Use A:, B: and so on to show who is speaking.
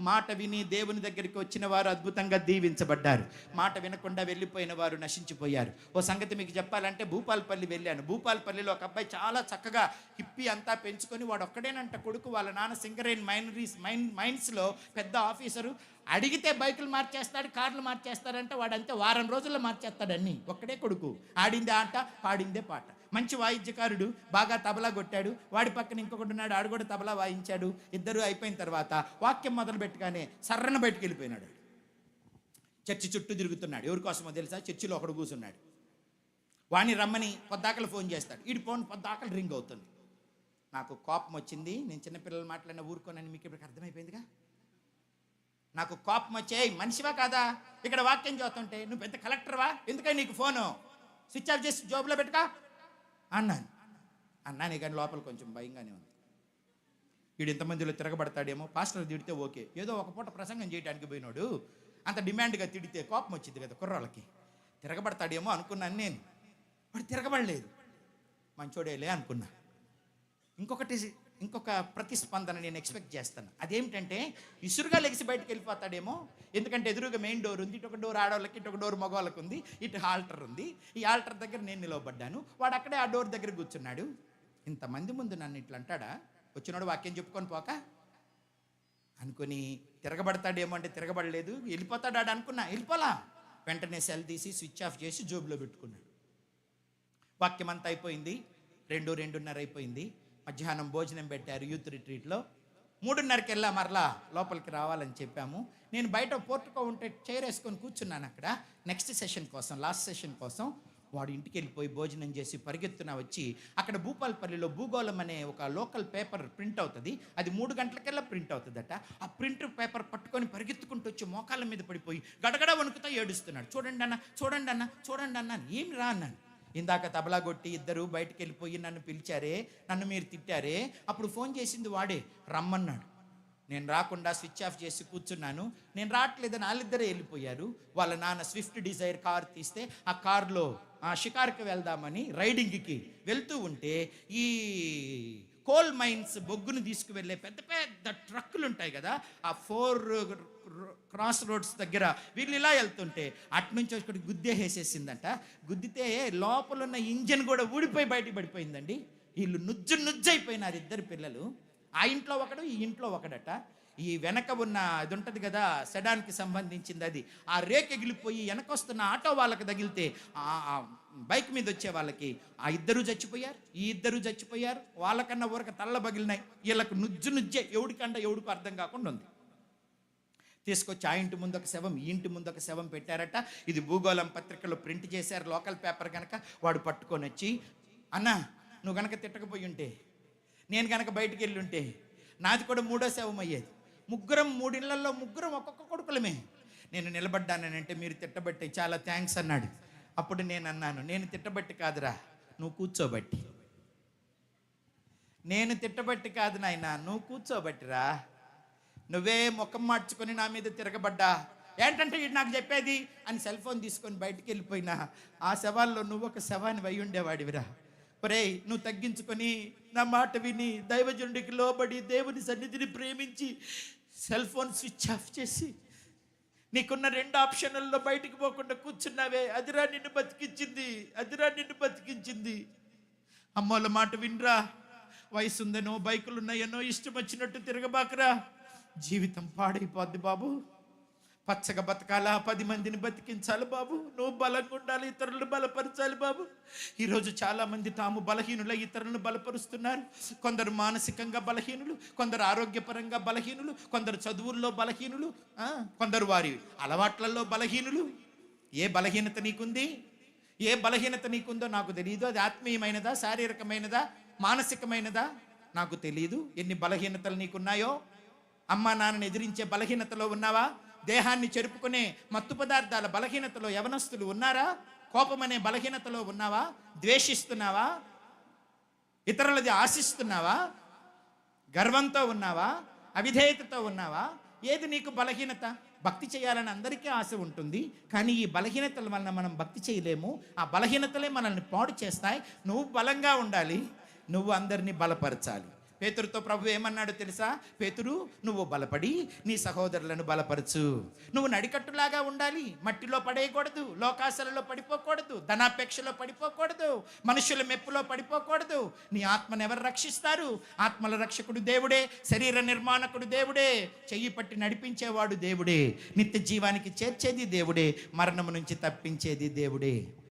A: మాట విని దేవుని దగ్గరికి వచ్చిన వారు అద్భుతంగా దీవించబడ్డారు. మాట వినకుండా వెళ్ళిపోయిన వారు నశించిపోయారు. ఓ సంగతి మీకు చెప్పాలంటే భూపాలపల్లి వెళ్ళాను. భూపాలపల్లిలో ఒక అబ్బాయి చాలా చక్కగా హిప్పి అంతా పెంచుకొని వాడు ఒక్కడేనంట కొడుకు వాళ్ళ నాన్న సింగరేన్ మైనరీస్ మైన్ మైన్స్లో పెద్ద ఆఫీసరు. అడిగితే బైకులు మార్చేస్తాడు కార్లు మార్చేస్తాడంటే వాడంతే వారం రోజుల్లో మార్చేస్తాడన్ని ఒక్కడే కొడుకు. ఆడిందే ఆట పాడిందే పాట. మంచి వాయిద్యకారుడు బాగా తబలా కొట్టాడు. వాడి పక్కన ఇంకొకటి ఉన్నాడు ఆడు కూడా తబలా వాయించాడు. ఇద్దరు అయిపోయిన తర్వాత వాక్యం మొదలు పెట్టగానే సర్రన బయటికి వెళ్ళిపోయినాడు. చర్చి చుట్టూ తిరుగుతున్నాడు. ఎవరికోసమో తెలుసా? చర్చిలో ఒకడు కూర్చున్నాడు వాణ్ణి రమ్మని పొద్దాకలు ఫోన్ చేస్తాడు. ఈడు ఫోన్ పొద్దాకలు రింగ్ అవుతుంది. నాకు కోపం వచ్చింది నేను చిన్నపిల్లలు మాట్లాడిన ఊరుకోనని మీకు ఇప్పటికి అర్థమైపోయిందిగా? నాకు కోపం వచ్చే మనిషివా కాదా? ఇక్కడ వాక్యం చూస్తుంటే నువ్వు పెద్ద కలెక్టర్వా? ఎందుకని నీకు ఫోను? స్విచ్ ఆఫ్ చేసి జాబ్లో పెట్టుకో. అన్నాను. అన్నాను కానీ లోపల కొంచెం భయంగానే ఉంది. వీడు ఇంతమందిలో తిరగబడతాడేమో పాస్టర్ తిడితే ఓకే. ఏదో ఒక పూట ప్రసంగం చేయడానికి పోయినాడు. అంత డిమాండ్గా తిడితే కోపం వచ్చింది కదా కుర్రాళ్ళకి. తిరగబడతాడేమో అనుకున్నాను నేను. వాడు తిరగబడలేదు. మంచోడేలే అనుకున్నా. ఇంకొకటి ఇంకొక ప్రతిస్పందన నేను ఎక్స్పెక్ట్ చేస్తాను. అదేమిటంటే ఇసురుగా లెగిసి బయటకు వెళ్ళిపోతాడేమో ఎందుకంటే ఎదురుగా మెయిన్ డోర్ ఉంది ఇటు ఒక డోర్ ఆడవాళ్ళకి ఇటు ఒక డోర్ మగవాళ్ళకి ఉంది ఇటు ఆల్టర్ ఉంది. ఈ ఆల్టర్ దగ్గర నేను నిలవబడ్డాను. వాడు అక్కడే ఆ డోర్ దగ్గర కూర్చున్నాడు. ఇంతమంది ముందు నన్ను ఇట్లా అంటాడా? వచ్చినాడు వాక్యం చెప్పుకొని పోక? అనుకుని తిరగబడతాడేమో అంటే తిరగబడలేదు. వెళ్ళిపోతాడాడు అనుకున్నా వెళ్ళిపోలా. వెంటనే సెల్ తీసి స్విచ్ ఆఫ్ చేసి జోబులో పెట్టుకున్నాడు. వాక్యం అంతా అయిపోయింది. రెండు రెండున్నర అయిపోయింది. మధ్యాహ్నం భోజనం పెట్టారు యూత్ రిట్రీట్లో. మూడున్నరకి వెళ్ళా మరలా లోపలికి రావాలని చెప్పాము. నేను బయట పోర్టుకో ఉంటే చైర్ వేసుకొని కూర్చున్నాను అక్కడ. నెక్స్ట్ సెషన్ కోసం లాస్ట్ సెషన్ కోసం. వాడు ఇంటికి వెళ్ళిపోయి భోజనం చేసి పరిగెత్తున వచ్చి అక్కడ భూపాలపల్లిలో భూగోళం అనే ఒక లోకల్ పేపర్ ప్రింట్ అవుతుంది. అది మూడు గంటలకల్లా ప్రింట్ అవుతుందట. ఆ ప్రింట్ పేపర్ పట్టుకొని పరిగెత్తుకుంటూ వచ్చి మోకాళ్ళ మీద పడిపోయి గడగడ వణుకుతా ఏడుస్తున్నాడు. చూడండి అన్న చూడండి అన్న చూడండి అన్న ఏం రా అన్నాను ఇందాక తబలా కొట్టి ఇద్దరు బయటికి వెళ్ళిపోయి నన్ను పిలిచారే నన్ను మీరు తిట్టారే అప్పుడు ఫోన్ చేసింది వాడే రమ్మన్నాడు. నేను రాకుండా స్విచ్ ఆఫ్ చేసి కూర్చున్నాను. నేను రావట్లేదని వాళ్ళిద్దరే వెళ్ళిపోయారు. వాళ్ళ నాన్న స్విఫ్ట్ డిజైర్ కార్ తీస్తే ఆ కార్లో ఆ షికార్కి వెళ్దామని రైడింగ్కి వెళ్తూ ఉంటే ఈ కోల్ మైన్స్ బొగ్గును తీసుకువెళ్ళే పెద్ద పెద్ద ట్రక్కులు ఉంటాయి కదా ఆ ఫోర్ క్రాస్ రోడ్స్ దగ్గర వీళ్ళు ఇలా వెళ్తుంటే అటు నుంచి ఒకటి గుద్దే వేసేసిందంట. గుద్దితే లోపల ఉన్న ఇంజన్ కూడా ఊడిపోయి బయటికి పడిపోయిందండి. వీళ్ళు నుజ్జు నుజ్జు అయిపోయినారు ఇద్దరు పిల్లలు. ఆ ఇంట్లో ఒకడు ఈ ఇంట్లో ఒకడట. ఈ వెనక ఉన్న అది ఉంటుంది కదా సెడాన్కి సంబంధించింది అది ఆ రేక్ ఎగిలిపోయి వెనకొస్తున్న ఆటో వాళ్ళకి తగిలితే ఆ బైక్ మీద వచ్చే వాళ్ళకి ఆ ఇద్దరు చచ్చిపోయారు ఈ ఇద్దరు చచ్చిపోయారు వాళ్ళకన్నా ఊరక తల్ల పగిలినాయి. వీళ్ళకు నుజ్జు నుజ్జే ఎవడికంట ఎవడికి అర్థం కాకుండా ఉంది. తీసుకొచ్చి ఆ ఇంటి ముందు ఒక శవం ఈ ఇంటి ముందు ఒక శవం పెట్టారట. ఇది భూగోళం పత్రికలో ప్రింట్ చేశారు లోకల్ పేపర్ కనుక వాడు పట్టుకొని వచ్చి అన్న నువ్వు కనుక తిట్టకపోయి ఉంటే నేను కనుక బయటికి వెళ్ళి ఉంటే నాది కూడా మూడో శవం అయ్యేది ముగ్గురం మూడిళ్ళలో ముగ్గురం ఒక్కొక్క కొడుకులమే. నేను నిలబడ్డానంటే మీరు తిట్టబట్టి చాలా థ్యాంక్స్ అన్నాడు. అప్పుడు నేను అన్నాను నేను తిట్టబట్టి కాదురా నువ్వు కూర్చోబట్టి. నేను తిట్టబట్టి కాదు నాయన నువ్వు కూర్చోబట్టిరా. నువ్వే ముఖం మార్చుకొని నా మీద తిరగబడ్డా. ఏంటంటే ఇది నాకు చెప్పేది? అని సెల్ ఫోన్ తీసుకొని బయటికి వెళ్ళిపోయినా ఆ శవాల్లో నువ్వు ఒక శవాన్ని వై ఉండేవాడివిరా. ఒరే నువ్వు తగ్గించుకొని నా మాట విని దైవజనుడికి లోబడి దేవుని సన్నిధిని ప్రేమించి సెల్ ఫోన్ స్విచ్ ఆఫ్ చేసి నీకున్న రెండు ఆప్షన్లలో బయటికి పోకుండా కూర్చున్నావే అదిరా నిన్ను బతికించింది అదిరా నిన్ను బతికించింది. అమ్మోళ్ళ మాట వినరా? వయసు ఉందనో బైకులు ఉన్నాయనో ఇష్టం వచ్చినట్టు తిరగబాకరా. జీవితం పాడైపోద్ది బాబు. పచ్చగా బతకాలా? పది మందిని బతికించాలి బాబు. నువ్వు బలంగా ఉండాలి ఇతరులను బలపరచాలి బాబు. ఈరోజు చాలామంది తాము బలహీనుల ఇతరులను బలపరుస్తున్నారు. కొందరు మానసికంగా బలహీనులు కొందరు ఆరోగ్యపరంగా బలహీనులు కొందరు చదువుల్లో బలహీనులు కొందరు వారి అలవాట్లలో బలహీనులు. ఏ బలహీనత నీకుంది? ఏ బలహీనత నీకుందో నాకు తెలియదు అది ఆత్మీయమైనదా శారీరకమైనదా మానసికమైనదా? నాకు తెలియదు ఎన్ని బలహీనతలు నీకున్నాయో? అమ్మా నాన్నని ఎదిరించే బలహీనతలో ఉన్నావా? దేహాన్ని చెరుపుకునే మత్తు పదార్థాల బలహీనతలో యవనస్తులు ఉన్నారా? కోపం అనే బలహీనతలో ఉన్నావా? ద్వేషిస్తున్నావా? ఇతరులది ఆశిస్తున్నావా? గర్వంతో ఉన్నావా? అవిధేయతతో ఉన్నావా? ఏది నీకు బలహీనత? భక్తి చేయాలని అందరికీ ఆశ ఉంటుంది కానీ ఈ బలహీనతల వలన మనం భక్తి చేయలేము. ఆ బలహీనతలే మనల్ని పాడు చేస్తాయి. నువ్వు బలంగా ఉండాలి. నువ్వు అందరినీ బలపరచాలి. పేతురుతో ప్రభు ఏమన్నాడు తెలుసా? పేతురు నువ్వు బలపడి నీ సహోదరులను బలపరచు. నువ్వు నడికట్టులాగా ఉండాలి. మట్టిలో పడేయకూడదు. లోకాశలలో పడిపోకూడదు. ధనాపేక్షలో పడిపోకూడదు. మనుషుల మెప్పులో పడిపోకూడదు. నీ ఆత్మను ఎవరు రక్షిస్తారు? ఆత్మల రక్షకుడు దేవుడే. శరీర నిర్మాణకుడు దేవుడే. చెయ్యి పట్టి నడిపించేవాడు దేవుడే. నిత్య జీవానికి చేర్చేది దేవుడే. మరణము నుంచి తప్పించేది దేవుడే.